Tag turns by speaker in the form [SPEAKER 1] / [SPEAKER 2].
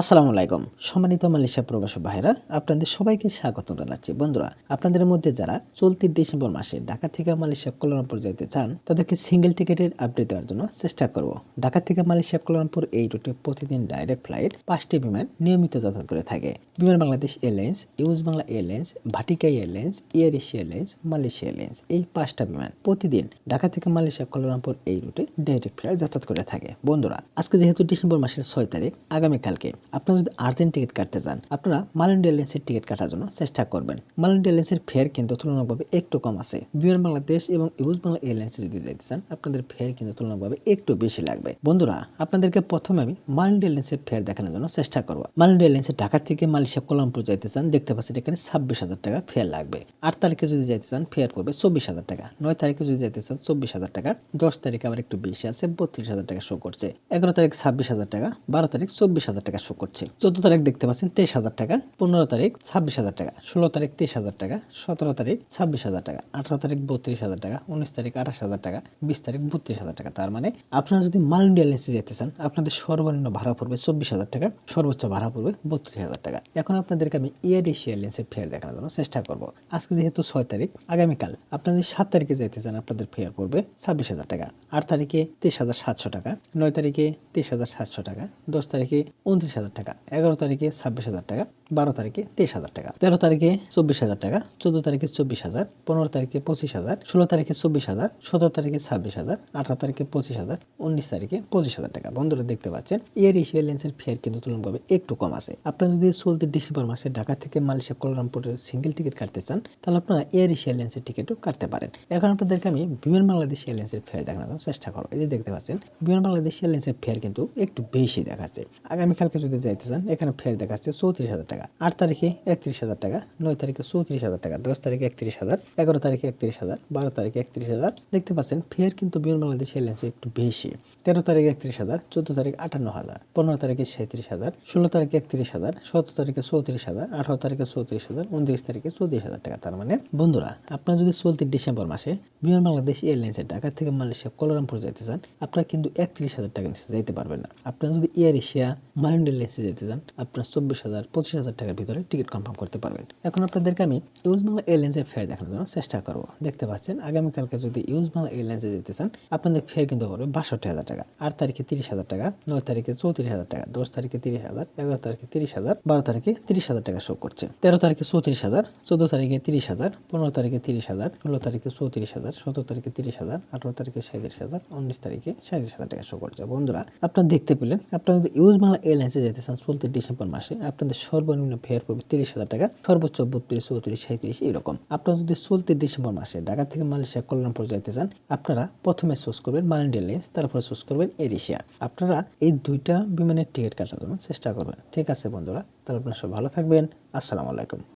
[SPEAKER 1] আসসালামু আলাইকুম। সম্মানিত মালয়েশিয়া প্রবাসী ভাইরা আপনাদের সবাইকে স্বাগত জানাচ্ছি। বন্ধুরা, আপনাদের মধ্যে যারা চলতি ডিসেম্বর মাসে ঢাকা থেকে মালয়েশিয়া কোলালামপুর যেতে চান, তাদেরকে সিঙ্গেল টিকেটের আপডেট দেওয়ার জন্য চেষ্টা করব। ঢাকা থেকে মালয়েশিয়া কোলালামপুর এই রুটে প্রতিদিন ডাইরেক্ট ফ্লাইট পাঁচটি বিমান নিয়মিত যাতায়াত করে থাকে। Biman Bangladesh airlines US Bangla airlines, Vatika airlines, air Asia airlines, Malaysia airlines, এই পাঁচটা বিমান প্রতিদিন ঢাকা থেকে মালয়েশিয়া কোলালামপুর এই রুটে ডাইরেক্ট ফ্লাইট যাতায়াত করে থাকে। বন্ধুরা, আজকে যেহেতু ডিসেম্বর মাসের ছয় তারিখ, আগামীকালকে আপনারা যদি আর্জেন্ট টিকিট কাটতে চান আপনারা মালয়েন্ড এয়ারলাইন্সের টিকিট কাটার জন্য চেষ্টা করবেন। মালয়েন্ড এয়ারলাইন্সের ফেয়ার কিন্তু তুলনামূলকভাবে একটু কম আছে। বিমান বাংলাদেশ এবং ইউজ বাংলা এয়ারলাইন্সে যদি যেতে চান, আপনাদের ফেয়ার কিন্তু তুলনামূলকভাবে একটু বেশি লাগবে। বন্ধুরা, আপনাদেরকে প্রথমে আমি মালয়েন্ড এয়ারলাইন্সের ফেয়ার দেখানোর জন্য চেষ্টা করব। মালয়েন্ড এয়ারলাইন্সের ঢাকা থেকে মালয়েশিয়া কোলামপুর যেতে চান, দেখতে পাচ্ছেন এখানে ছাব্বিশ হাজার টাকা ফেয়ার লাগবে। আট তারিখে যদি যেতে চান, ফেয়ার পড়বে চব্বিশ হাজার টাকা। নয় তারিখে যদি যেতে চান, চব্বিশ হাজার টাকা। দশ তারিখে আবার একটু বেশি আছে, বত্রিশ হাজার টাকা শো করছে। এগারো তারিখ ছাব্বিশ হাজার টাকা, বারো তারিখ চব্বিশ হাজার টাকা শো করছে। চোদ্দ তারিখ দেখতে পাচ্ছেন তেইশ হাজার টাকা, পনেরো তারিখ ছাব্বিশ হাজার টাকা, ষোলো তারিখ তেইশ হাজার টাকা, সতেরো তারিখ ছাব্বিশ হাজার টাকা, আঠারো তারিখ বত্রিশ হাজার টাকা, উনিশ তারিখ আঠাশ হাজার টাকা, বিশ তারিখ বত্রিশ হাজার টাকা। তার মানে আপনারা যদি মালয়েন্ড এয়ারলাইন্সে যেতে চান, আপনাদের সর্বনিম্ন ভাড়া পড়বে চব্বিশ হাজার টাকা, সর্বোচ্চ ভাড়া পড়বে বত্রিশ হাজার টাকা। এখন আপনাদেরকে আমি এয়ার এশিয়া এয়ারলাইন্সের ফেয়ার দেখানোর জন্য চেষ্টা করব। আজকে যেহেতু ছয় তারিখ, আগামীকাল আপনাদের সাত তারিখে যেতে চান, আপনাদের ফেয়ার পড়বে ছাব্বিশ হাজার টাকা। আট তারিখে তেইশ হাজার সাতশো টাকা, নয় তারিখে তেইশ হাজার সাতশো টাকা, দশ তারিখে উনত্রিশ হাজার টাকা। এগারো তারিখে ছাব্বিশ হাজার টাকা, বারো তারিখে তেইশ হাজার টাকা। তেরো তারিখে চব্বিশ হাজার টাকা, চোদ্দ তারিখে চব্বিশ হাজার, পনেরো তারিখে পঁচিশ হাজার, ষোলো তারিখে চব্বিশ হাজার, সতেরো তারিখে ছাব্বিশ হাজার, আঠারো তারিখে পঁচিশ হাজার, উনিশ তারিখে পঁচিশ হাজার টাকা। বন্ধুরা দেখতে পাচ্ছেন, এয়ার এশিয়া লেন্সের ফেয়ার কিন্তু তুলনাভাবে একটু কম আছে। আপনারা যদি চলতি ডিসেম্বর মাসে ঢাকা থেকে মালয়েশিয়া কোলারামপুরের সিঙ্গেল টিকিট কাটতে চান, তাহলে আপনারা এয়ার এশিয়া লেন্সের টিকিটও কাটতে পারেন। এখন আপনাদেরকে আমি বিমান বাংলাদেশ এয়ারলাইন্সের ফেয়ার দেখানোর চেষ্টা করব। এই যে দেখতে পাচ্ছেন বিমান বাংলাদেশ এয়ারলাইন্সের ফেয়ার কিন্তু একটু বেশি দেখাচ্ছে। আগামীকালকে যদি যাইতে চান এখানে ফের দেখাচ্ছে চৌত্রিশ হাজার টাকা। আট তারিখে একত্রিশ হাজার টাকা, নয় তারিখে চৌত্রিশ হাজার টাকা, দশ তারিখে একত্রিশ হাজার, এগারো তারিখে একত্রিশ হাজার, বারো তারিখে একত্রিশ হাজার। দেখতে পাচ্ছেন ফের কিন্তু বিমান বাংলাদেশ এয়ারলাইন্সে একটু বেশি। তেরো তারিখে একত্রিশ হাজার, চোদ্দ তারিখ আটান্ন হাজার, পনেরো তারিখে সাঁত্রিশ হাজার, ষোলো তারিখে একত্রিশ হাজার, সতেরো তারিখে চৌত্রিশ হাজার, আঠারো তারিখে চৌত্রিশ হাজার, উনত্রিশ তারিখে চৌত্রিশ হাজার টাকা। তার মানে বন্ধুরা, আপনারা যদি চলতি ডিসেম্বর মাসে বিমান বাংলাদেশ এয়ারলাইন্সের ঢাকা থেকে মালয়েশিয়া, কোলারামপুর যেতে চান, আপনারা কিন্তু একত্রিশ হাজার টাকা নিচে যাইতে পারবেন না। আপনারা যদি এয়ার এশিয়া মারিন এয়ারলাইন্সে যেতে চান আপনার চব্বিশ হাজার, পঁচিশ হাজার টাকার ভিতরে টিকিট কনফার্ম করতে পারবেন। এখন আপনাদেরকে আমি ইউজ বাংলা এয়ারলাইন্সের ফেয়ার দেখানোর জন্য চেষ্টা করব। দেখতে পাচ্ছেন, আগামীকালকে যদি ইউজ বাংলা এয়ারলাইন্সে যেতে চান, আপনাদের ফেয়ার কিন্তু পড়বে বাষট্টি হাজার টাকা। আট তারিখে তিরিশ হাজার টাকা, নয় তারিখে চৌত্রিশ হাজার টাকা, দশ তারিখে তিরিশ হাজার, এগারো তারিখে তিরিশ হাজার, বারো তারিখে তিরিশ হাজার টাকা শো করছে। তেরো তারিখে চৌত্রিশ হাজার, চোদ্দ তারিখে তিরিশ হাজার, পনেরো তারিখে তিরিশ হাজার, ষোলো তারিখে চৌত্রিশ হাজার, সতেরো তারিখে তিরিশ হাজার, আঠারো তারিখে সাঁত্রিশ হাজার, উনিশ তারিখে সাঁত্রিশ হাজার টাকা শো করছে। বন্ধুরা, আপনারা দেখতে পেলেন, আপনারা যদি ইউজ বাংলা এয়ারলাইন্সে যেতে চান চলতি ডিসেম্বর মাসে। আপনাদের সর্বনিম্ন ফেয়ার পড়বে তিরিশ হাজার টাকা, সর্বোচ্চ বত্রিশ, চৌত্রিশ সাঁত্রিশ এরকম। আপনারা যদি চলতি ডিসেম্বর মাসে ঢাকা থেকে মালয়েশিয়া কল্যাণপুর যেতে চান, আপনারা প্রথমে চুজ করবেন মালিন্ড লেন্স, তারপরে চুজ করবেন এর এশিয়া আপনারা এই দুইটা বিমানের টিকিট কাটার জন্য চেষ্টা করবেন। ঠিক আছে বন্ধুরা, তাহলে আপনারা সব ভালো থাকবেন। আসসালামু আলাইকুম।